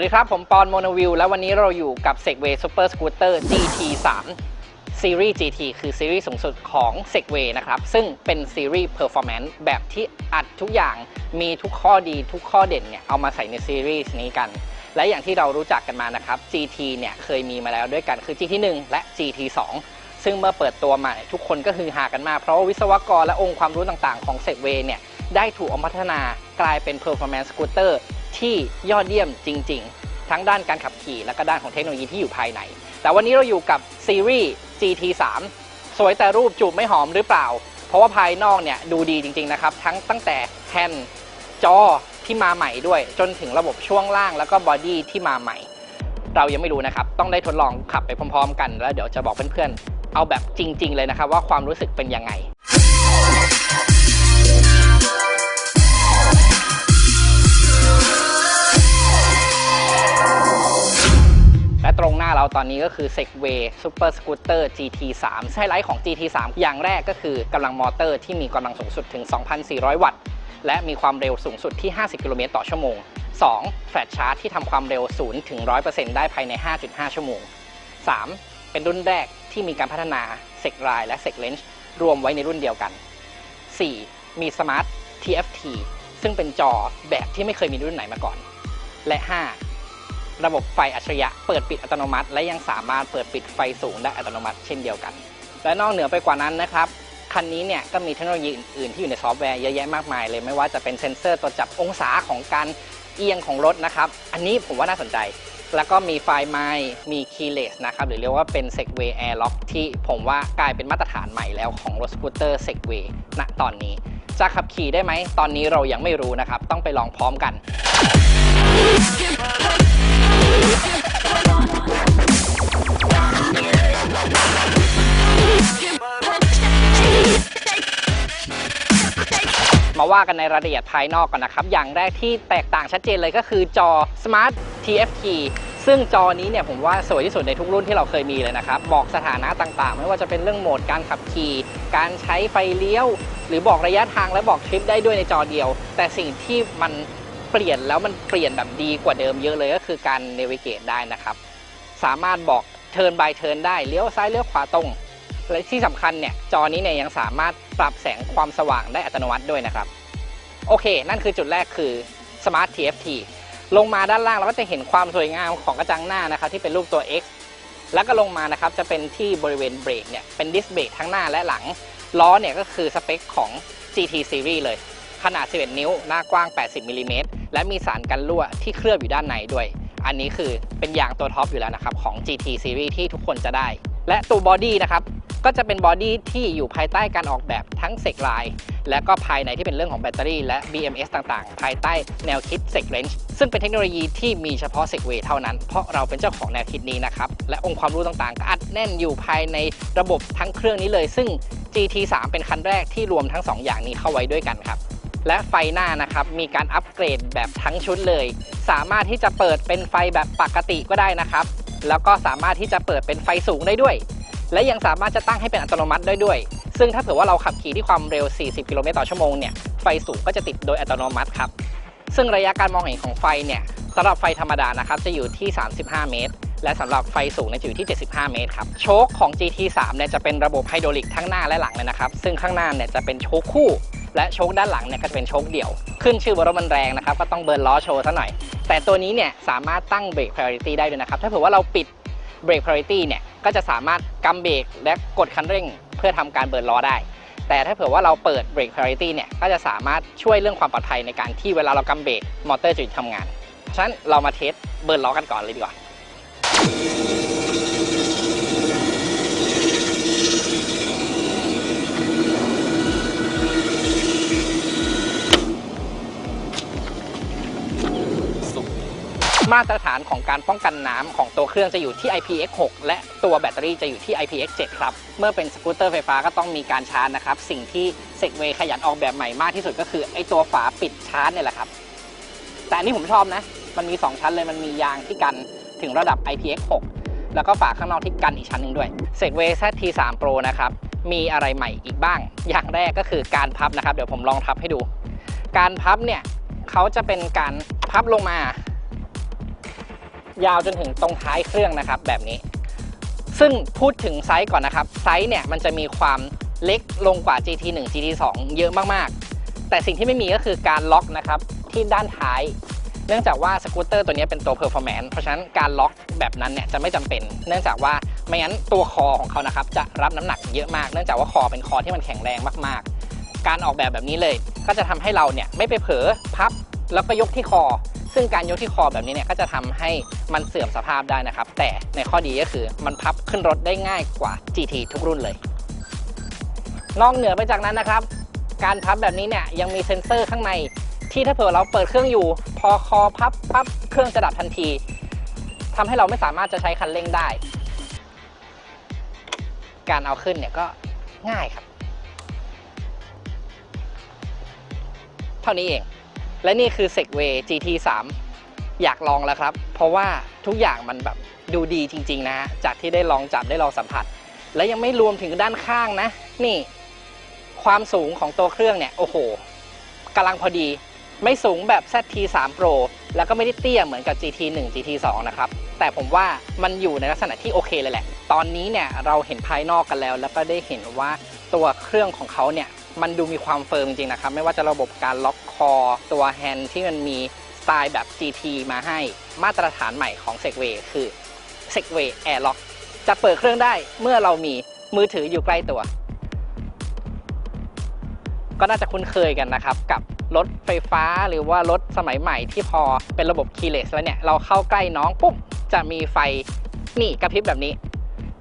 สวัสดีครับ ผมปอนโมโนวิว แล้ววันนี้เราอยู่กับ Segway Super Scooter GT3 ซีรีส์ GT คือซีรีส์สูงสุดของ Segway นะครับ ซึ่งเป็นซีรีส์ Performance แบบที่อัดทุกอย่างมีทุกข้อดีทุกข้อเด่นเนี่ย เอามาใส่ในซีรีส์นี้กัน และอย่างที่เรารู้จักกันมานะครับ GT เนี่ย เคยมีมาแล้วด้วยกันคือ GT1 และ GT2 ซึ่งเมื่อเปิดตัวมาเนี่ทุกคนก็คือหากันมากเพราะว,าวิศวกรและองค์ความรู้ต่างๆ ของ Segway เนี่ยได้ถูกอมพัฒนากลายเป็น Performance Scooter ที่ยอดเยี่ยมจริง ๆ ทั้งด้านการขับขี่และก็ด้านของเทคโนโลยีที่อยู่ภายใน แต่วันนี้เราอยู่กับซีรีส์ GT3 สวยแต่รูปจูบไม่หอมหรือเปล่า เพราะว่าภายนอกเนี่ยดูดีจริง ๆ นะครับ ทั้งตั้งแต่แฮนด์จอที่มาใหม่ด้วย จนถึงระบบช่วงล่างแล้วก็บอดี้ที่มาใหม่ เรายังไม่รู้นะครับ ต้องได้ทดลองขับไปพร้อม ๆ กัน แล้วเดี๋ยวจะบอกเพื่อนๆเอาแบบจริง ๆ เลยนะครับ ว่าความรู้สึกเป็นยังไงาเราตอนนี้ก็คือ Segway Super Scooter GT3 ไฮไลท์ของ GT3 อย่างแรกก็คือกำลังมอเตอร์ที่มีกำลังสูงสุดถึง 2,400 วัตต์ และมีความเร็วสูงสุดที่ 50 กิโลเมตรต่อชั่วโมง 2. แฟลชชาร์จที่ทำความเร็ว0ถึง100%ได้ภายใน 5.5 ชั่วโมง 3. เป็นรุ่นแรกที่มีการพัฒนา Seg r i และ Seg Range รวมไว้ในรุ่นเดียวกัน 4. มี Smart TFT ซึ่งเป็นจอแบบที่ไม่เคยมีรุ่นไหนมาก่อน และ 5. ระบบไฟอัจฉริยะเปิดปิดอัตโนมัติ และยังสามารถเปิดปิดไฟสูงได้อัตโนมัติเช่นเดียวกัน และนอกเหนือไปกว่านั้นนะครับคันนี้เนี่ยก็มีเทคโนโลยีอื่นๆที่อยู่ในซอฟต์แวร์เยอะแยะมากมายเลยไม่ว่าจะเป็นเซ็นเซอร์ตรวจจับองศาของการเอียงของรถนะครับ อันนี้ผมว่าน่าสนใจ แล้วก็มีไฟไม้มี keyless นะครับ หรือเรียกว่าเป็น Segway Airlock ที่ผมว่ากลายเป็นมาตรฐานใหม่แล้วของรถสกูตเตอร์ Segway ณตอนนี้ จะขับขี่ได้ไหม ตอนนี้เรายังไม่รู้นะครับ ต้องไปลองพร้อมกัน ว่ากันในรายละเอียดภายนอกก่อนนะครับ อย่างแรกที่แตกต่างชัดเจนเลยก็คือจอ Smart TFT ซึ่งจอนี้เนี่ยผมว่าสวยที่สุดในทุกรุ่นที่เราเคยมีเลยนะครับ บอกสถานะต่างๆ ไม่ว่าจะเป็นเรื่องโหมดการขับขี่ การใช้ไฟเลี้ยว หรือบอกระยะทางและบอกทริปได้ด้วยในจอเดียว แต่สิ่งที่มันเปลี่ยนแล้วมันเปลี่ยนแบบดีกว่าเดิมเยอะเลยก็คือการ navigate ได้นะครับ สามารถบอก turn by turn ได้เลี้ยวซ้ายเลี้ยวขวาตรงและที่สำคัญเนี่ยจอนี้เนี่ยยังสามารถปรับแสงความสว่างได้อัตโนมัติด้วยนะครับ โอเค นั่นคือจุดแรกคือ Smart TFT ลงมาด้านล่างเราก็จะเห็นความสวยงามของกระจังหน้านะครับที่เป็นรูปตัว X แล้วก็ลงมานะครับจะเป็นที่บริเวณเบรกเนี่ยเป็นดิสเบรกทั้งหน้าและหลัง ล้อเนี่ยก็คือสเปคของ GT Series เลย ขนาด 11 นิ้ว หน้ากว้าง 80มิลลิเมตรและมีสารกันรั่วที่เคลือบอยู่ด้านในด้วย อันนี้คือเป็นยางตัวท็อปอยู่แล้วนะครับของ GT Series ที่ทุกคนจะได้ และตัวบอดี้นะครับ ก็จะเป็นบอดี้ที่อยู่ภายใต้การออกแบบทั้งเซกไลน์และก็ภายในที่เป็นเรื่องของแบตเตอรี่และ BMS ต่างๆ ภายใต้แนวคิด Seg Range ซึ่งเป็นเทคโนโลยีที่มีเฉพาะ Segway เท่านั้น เพราะเราเป็นเจ้าของแนวคิดนี้นะครับ และองค์ความรู้ต่างๆ ก็อัดแน่นอยู่ภายในระบบทั้งเครื่องนี้เลย ซึ่ง GT3 เป็นคันแรกที่รวมทั้ง 2 อย่างนี้เข้าไว้ด้วยกันครับและไฟหน้านะครับ มีการอัปเกรดแบบทั้งชุดเลย สามารถที่จะเปิดเป็นไฟแบบปกติก็ได้นะครับ แล้วก็สามารถที่จะเปิดเป็นไฟสูงได้ด้วย และยังสามารถจะตั้งให้เป็นอัตโนมัติได้ด้วย ซึ่งถ้าเผื่อว่าเราขับขี่ที่ความเร็ว 40 กิโลเมตรต่อชั่วโมงเนี่ย ไฟสูงก็จะติดโดยอัตโนมัติครับ ซึ่งระยะการมองเห็นของไฟเนี่ยสำหรับไฟธรรมดานะครับจะอยู่ที่ 35 เมตร และสำหรับไฟสูงเนี่ยจะอยู่ที่ 75 เมตรครับ โชคของ GT3 เนี่ยจะเป็นระบบไฮดรอลิกทั้งหน้าและหลังเลยนะครับ ซึ่งข้างหน้าเนี่ยจะเป็นโชคคู่ และโชคด้านหลังเนี่ยก็จะเป็นโชคเดี่ยว ขึ้นชื่อว่ารถมันแรงนะครับก็ต้องเบิร์นล้อโชว์ซะหน่อย แต่ตัวนี้เนี่ยสามารถตั้งเบรก priority ได้ด้วยนะครับ ถ้าเผื่อว่าเราปิดเบรก priority เนี่ย ก็จะสามารถกำเบรกและกดคันเร่ง เพื่อทำการเบิร์นล้อได้ แต่ถ้าเผื่อว่าเราเปิดเบรก priority เนี่ยก็จะสามารถช่วยเรื่องความปลอดภัยในการที่เวลาเรากำเบรกมอเตอร์จะหยุดทำงาน ฉะนั้นเรามาเทสเบิร์นล้อกันก่อนเลยดีกว่า มาตรฐานของการป้องกันน้ำของตัวเครื่องจะอยู่ที่ IPX6 และตัวแบตเตอรี่จะอยู่ที่ IPX7 ครับ เมื่อเป็นสกูตเตอร์ไฟฟ้าก็ต้องมีการชาร์จนะครับ สิ่งที่ Segway ขยันออกแบบใหม่มากที่สุดก็คือไอตัวฝาปิดชาร์จเนี่ยแหละครับ แต่อันนี้ผมชอบนะ มันมี 2 ชั้นเลย มันมียางที่กันถึงระดับ IPX6 แล้วก็ฝาข้างนอกที่กันอีกชั้นหนึ่งด้วย Segway ZT3 Pro นะครับ มีอะไรใหม่อีกบ้าง อย่างแรกก็คือการพับนะครับ เดี๋ยวผมลองพับให้ดู การพับเนี่ยเขาจะเป็นการพับลงมา ยาวจนถึงตรงท้ายเครื่องนะครับแบบนี้ ซึ่งพูดถึงไซส์ก่อนนะครับ ไซส์เนี่ยมันจะมีความเล็กลงกว่า GT1 GT2 เยอะมากๆ แต่สิ่งที่ไม่มีก็คือการล็อกนะครับที่ด้านท้าย เนื่องจากว่าสกูตเตอร์ตัวนี้เป็นตัว performance เพราะฉะนั้นการล็อกแบบนั้นเนี่ยจะไม่จำเป็น เนื่องจากว่าไม่งั้นตัวคอของเขานะครับจะรับน้ำหนักเยอะมาก เนื่องจากว่าคอเป็นคอที่มันแข็งแรงมากๆ การออกแบบแบบนี้เลย ก็จะทำให้เราเนี่ยไม่ไปเผลอพับแล้วก็ยกที่คอ ซึ่งการยกที่คอแบบนี้เนี่ยก็จะทำให้มันเสื่อมสภาพได้นะครับ แต่ในข้อดีก็คือมันพับขึ้นรถได้ง่ายกว่า GT ทุกรุ่นเลย นอกเหนือไปจากนั้นนะครับ การพับแบบนี้เนี่ยยังมีเซ็นเซอร์ข้างใน ที่ถ้าเผื่อเราเปิดเครื่องอยู่ พอคอพับพับเครื่องจะดับทันทีทำให้เราไม่สามารถจะใช้คันเร่งได้ การเอาขึ้นเนี่ยก็ง่ายครับ เท่านี้เอง และนี่คือ Segway GT3 อยากลองแล้วครับ เพราะว่าทุกอย่างมันแบบดูดีจริง ๆนะฮะจากที่ได้ลองจับได้ลองสัมผัส และยังไม่รวมถึงด้านข้างนะ นี่ ความสูงของตัวเครื่องเนี่ย โอ้โหกำลังพอดี ไม่สูงแบบ ZT3 Pro แล้วก็ไม่ได้เตี้ยเหมือนกับ GT1 GT2 นะครับ แต่ผมว่ามันอยู่ในลักษณะที่โอเคเลยแหละ ตอนนี้เนี่ยเราเห็นภายนอกกันแล้ว แล้วก็ได้เห็นว่าตัวเครื่องของเขาเนี่ยมันดูมีความเฟิร์มจริงๆนะครับ ไม่ว่าจะระบบการล็อก คอตัวแฮนด์ที่มันมีสไตล์แบบ GT มาให้มาตรฐานใหม่ของ Segway คือ Segway Airlock จะเปิดเครื่องได้เมื่อเรามีมือถืออยู่ใกล้ตัว ก็น่าจะคุ้นเคยกันนะครับ กับรถไฟฟ้าหรือว่ารถสมัยใหม่ที่พอเป็นระบบ keyless แล้วเนี่ย เราเข้าใกล้น้องปุ๊บจะมีไฟนี่กระพริบแบบนี้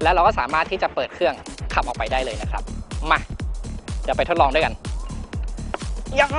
แล้วเราก็สามารถที่จะเปิดเครื่องขับออกไปได้เลยนะครับ มาเดี๋ยวไปทดลองด้วยกัน ยา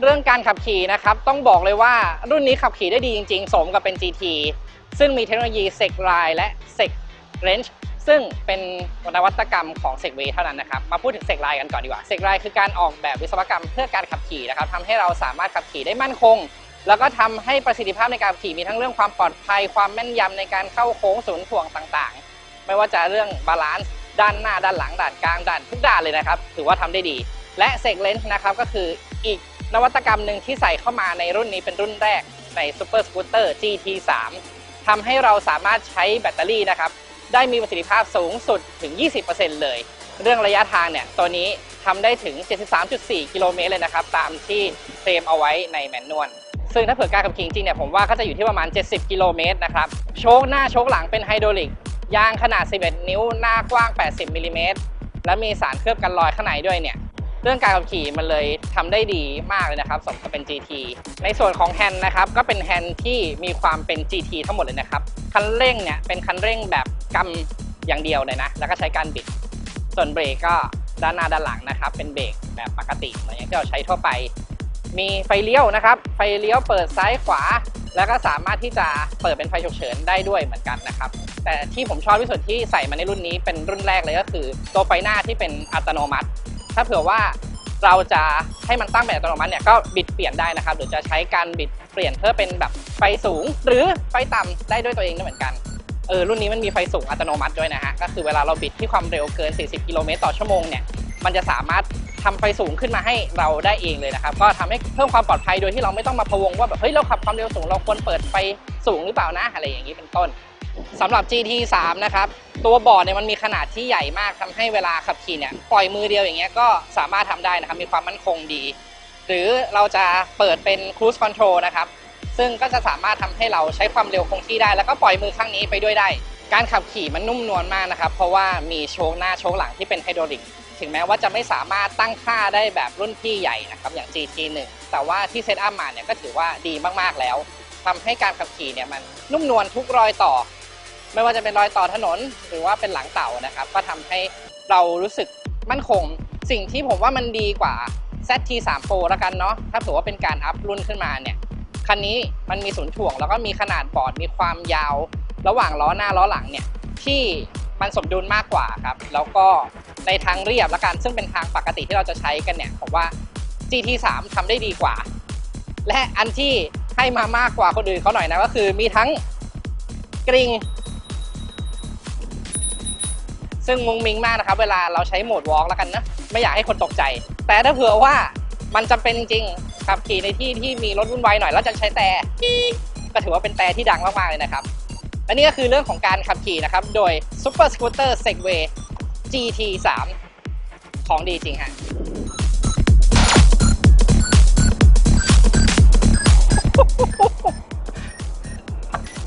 เรื่องการขับขี่นะครับ ต้องบอกเลยว่ารุ่นนี้ขับขี่ได้ดีจริง ๆ สมกับเป็น GT ซึ่งมีเทคโนโลยี Sec Line และ Sec Range ซึ่งเป็นนวัตกรรมของ Segway เท่านั้นนะครับ มาพูดถึง Sec Line กันก่อนดีกว่า Sec Line คือการออกแบบวิศวกรรมเพื่อการขับขี่นะครับทำให้เราสามารถขับขี่ได้มั่นคง แล้วก็ทำให้ประสิทธิภาพในการขับขี่มีทั้งเรื่องความปลอดภัย ความแม่นยำในการเข้าโค้งศูนถ่วงต่างๆ ไม่ว่าจะเรื่องบาลานซ์ด้านหน้าด้านหลังด้านกลางด้านทุกด้านเลยนะครับถือว่าทำได้ดี และ Sec Range นะครับก็คืออีกนวัตกรรมหนึ่งที่ใส่เข้ามาในรุ่นนี้เป็นรุ่นแรกใน Super Scooter GT3 ทำให้เราสามารถใช้แบตเตอรี่นะครับ ได้มีประสิทธิภาพสูงสุดถึง 20%เลย เรื่องระยะทางเนี่ย ตัวนี้ทำได้ถึง 73.4 กิโลเมตรเลยนะครับ ตามที่เคลมเอาไว้ในแมนนวลซึ่งถ้าเผื่อการขับขี่จริงเนี่ย ผมว่าก็จะอยู่ที่ประมาณ 70 กิโลเมตรนะครับ โชคหน้าโชคหลังเป็นไฮดรอลิก ยางขนาด 11 นิ้ว หน้ากว้าง 80มิลลิเมตร และมีสารเคลือบกันรอยข้างในด้วยเนี่ย เรื่องการขับขี่มันเลยทำได้ดีมากเลยนะครับสมกับเป็น GT ในส่วนของแฮนด์นะครับก็เป็นแฮนด์ที่มีความเป็น GT ทั้งหมดเลยนะครับคันเร่งเนี่ยเป็นคันเร่งแบบกำอย่างเดียวเลยนะแล้วก็ใช้การบิด ส่วนเบรกก็ด้านหน้าด้านหลังนะครับ เป็นเบรกแบบปกติเหมือนอย่างที่เราใช้ทั่วไป มีไฟเลี้ยวนะครับ ไฟเลี้ยวเปิดซ้ายขวา แล้วก็สามารถที่จะเปิดเป็นไฟฉุกเฉินได้ด้วยเหมือนกันนะครับ แต่ที่ผมชอบที่สุดที่ใส่มาในรุ่นนี้เป็นรุ่นแรกเลยก็คือ ตัวไฟหน้าที่เป็นอัตโนมัติ ถ้าเผื่อว่าเราจะให้มันตั้งเป็นอัตโนมัติเนี่ยก็บิดเปลี่ยนได้นะครับ หรือจะใช้การบิดเปลี่ยนเพื่อเป็นแบบไฟสูง หรือไฟต่ำได้ด้วยตัวเองด้วยเหมือนกันเออรุ่นนี้มันมีไฟสูงอัตโนมัติด้วยนะฮะก็คือเวลาเราบิดที่ความเร็วเกิน 40 กิโลเมตรต่อชั่วโมงเนี่ยมันจะสามารถทำไฟสูงขึ้นมาให้เราได้เองเลยนะครับ ก็ทำให้เพิ่มความปลอดภัยโดยที่เราไม่ต้องมาพะวงว่าแบบเฮ้ยเราขับความเร็วสูงเราควรเปิดไฟสูงหรือเปล่านะอะไรอย่างนี้เป็นต้น สำหรับ GT3 นะครับ ตัวบอร์ดเนี่ยมันมีขนาดที่ใหญ่มากทำให้เวลาขับขี่เนี่ยปล่อยมือเดียวอย่างเงี้ยก็สามารถทำได้นะครับ มีความมั่นคงดี หรือเราจะเปิดเป็น cruise control นะครับ ซึ่งก็จะสามารถทำให้เราใช้ความเร็วคงที่ได้ แล้วก็ปล่อยมือข้างนี้ไปด้วยได้ การขับขี่มันนุ่มนวลมากนะครับ เพราะว่ามีโชคหน้าโชคหลังที่เป็นไฮดรอลิกถึงแม้ว่าจะไม่สามารถตั้งค่าได้แบบรุ่นพี่ใหญ่นะครับอย่าง GT1 แต่ว่าที่เซตอัพมาเนี่ยก็ถือว่าดีมากๆแล้วทำให้การขับขี่เนี่ยมันนุ่มนวลทุกรอยต่อ ไม่ว่าจะเป็นรอยต่อถนนหรือว่าเป็นหลังเต่านะครับ ก็ทำให้เรารู้สึกมั่นคง สิ่งที่ผมว่ามันดีกว่า ZT3 Pro ล้วกันเนาะถ้าเผื่อว่าเป็นการอัพรุ่นขึ้นมาเนี่ยคันนี้มันมีศูนย์ถ่วง แล้วก็มีขนาดบอร์ดมีความยาว ระหว่างล้อหน้าล้อหลังเนี่ยที่มันสมดุลมากกว่าครับ แล้วก็ในทางเรียบละกันซึ่งเป็นทางปกติที่เราจะใช้กันเนี่ยผมว่า GT3 ทำได้ดีกว่า และอันที่ให้มามากกว่าคนอื่นเขาหน่อยนะก็คือมีทั้งกริง ซึ่งมุงมิงมากนะครับ เวลาเราใช้โหมดวอล์กแล้วกันนะไม่อยากให้คนตกใจ แต่ถ้าเผื่อว่ามันจำเป็นจริงขับขี่ในที่ที่มีรถวุ่นวายหน่อยแล้วจะใช้แต่ก็ถือว่าเป็นแต่ที่ดังมากๆเลยนะครับและนี่ก็คือเรื่องของการขับขี่นะครับ โดย Super Scooter Segway GT3 ของดีจริงฮะ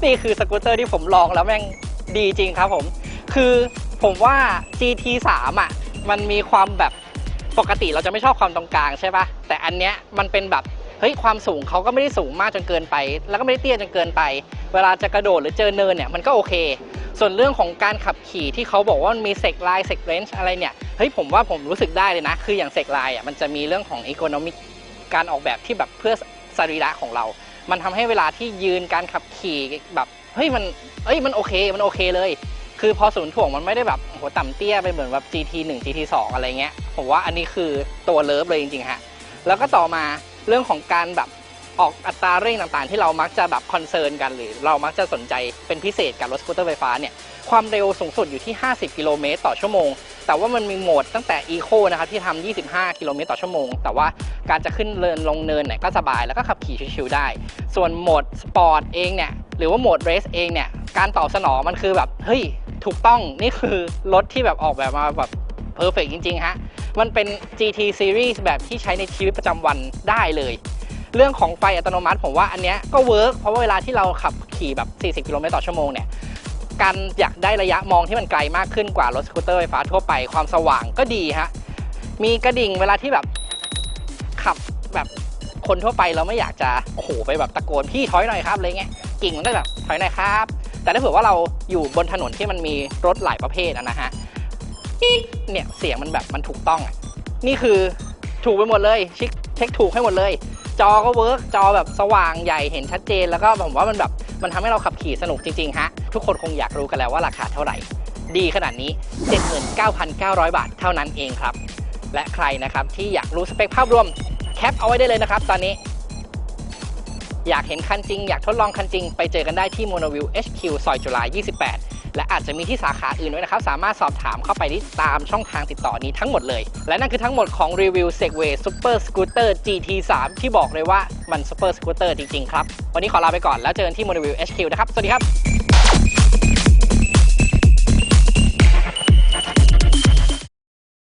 นี่คือสกูตเตอร์ที่ผมลองแล้วแม่งดีจริงครับผม คือ ผมว่า GT3 อะ มันมีความแบบปกติเราจะไม่ชอบความตรงกลางใช่ปะแต่อันเนี้ยมันเป็นแบบเฮ้ยความสูงเขาก็ไม่ได้สูงมากจนเกินไป แล้วก็ไม่ได้เตี้ยจนเกินไป เวลาจะกระโดดหรือเจอเนินเนี่ยมันก็โอเค ส่วนเรื่องของการขับขี่ที่เขาบอกว่ามันมีเซกไลน์เซกเรนจ์อะไรเนี่ยเฮ้ยผมว่าผมรู้สึกได้เลยนะ คืออย่างเซกไลน์อะมันจะมีเรื่องของอีโคโนมิกการออกแบบที่แบบเพื่อสรีระของเรา มันทำให้เวลาที่ยืนการขับขี่แบบเฮ้ยมันเอ้ยมันโอเคมันโอเคเลย คือพอศูนย์ถ่วงมันไม่ได้แบบโหต่ำเตี้ยไปเหมือนแบบ GT 1 GT 2 อะไรเงี้ย ผมว่าอันนี้คือตัวเลิฟเลยจริงๆฮะ แล้วก็ต่อมาเรื่องของการแบบออกอัตราเร่งต่างๆ ที่เรามักจะแบบคอนเซิร์นกันหรือเรามักจะสนใจเป็นพิเศษกับรถสกูตเตอร์ไฟฟ้าเนี่ย ความเร็วสูงสุดอยู่ที่ 50 กิโลเมตรต่อชั่วโมง แต่ว่ามันมีโหมดตั้งแต่ Eco นะครับที่ทำ25 กิโลเมตรต่อชั่วโมง แต่ว่าการจะขึ้นเนินลงเนินเนี่ยก็สบายแล้วก็ขับขี่ชิวๆได้ ส่วนโหมดสปอร์ตเองเนี่ยหรือว่าโหมดเรสเองเนี่ย การตอบสนองมันคือแบบเฮ้ยถูกต้องนี่คือรถที่แบบออกแบบมาแบบเพอร์เฟกจริงๆฮะมันเป็น GT Series แบบที่ใช้ในชีวิตประจำวันได้เลย เรื่องของไฟอัตโนมัติผมว่าอันเนี้ยก็เวิร์กเพราะว่าเวลาที่เราขับขี่แบบ 40 กิโลเมตรต่อชั่วโมงเนี่ยการอยากได้ระยะมองที่มันไกลมากขึ้นกว่ารถสกูตเตอร์ไฟฟ้าทั่วไปความสว่างก็ดีฮะมีกระดิ่งเวลาที่แบบขับแบบคนทั่วไปเราไม่อยากจะโอ้โหไปแบบตะโกนพี่ถอยหน่อยครับอะไรเงี้ยกิ่งมันก็แบบถอยหน่อยครับ แต่ถ้าเผื่อว่าเราอยู่บนถนนที่มันมีรถหลายประเภทนะฮะเนี่ยเสียงมันแบบมันถูกต้องนี่คือถูกไปหมดเลยช็คเช็คถูกให้หมดเลย จอก็เวิร์กจอแบบสว่างใหญ่เห็นชัดเจน แล้วก็ผมว่ามันแบบมันทำให้เราขับขี่สนุกจริงๆฮะทุกคนคงอยากรู้กันแล้วว่าราคาเท่าไหร่ ดีขนาดนี้ 79,900 บาทเท่านั้นเองครับ และใครนะครับที่อยากรู้สเปคภาพรวมแคปเอาไว้ได้เลยนะครับตอนนี้ อยากเห็นคันจริง อยากทดลองคันจริง ไปเจอกันได้ที่ Monoview HQ ซอยจุฬา28 และอาจจะมีที่สาขาอื่นด้วยนะครับ สามารถสอบถามเข้าไปที่ตามช่องทางติดต่อนี้ทั้งหมดเลย และนั่นคือทั้งหมดของรีวิว Segway Super Scooter GT3 ที่บอกเลยว่ามัน Super Scooter จริง ๆ ครับ วันนี้ขอลาไปก่อนแล้วเจอกันที่ Monoview HQ นะครับ สวัสดีครับ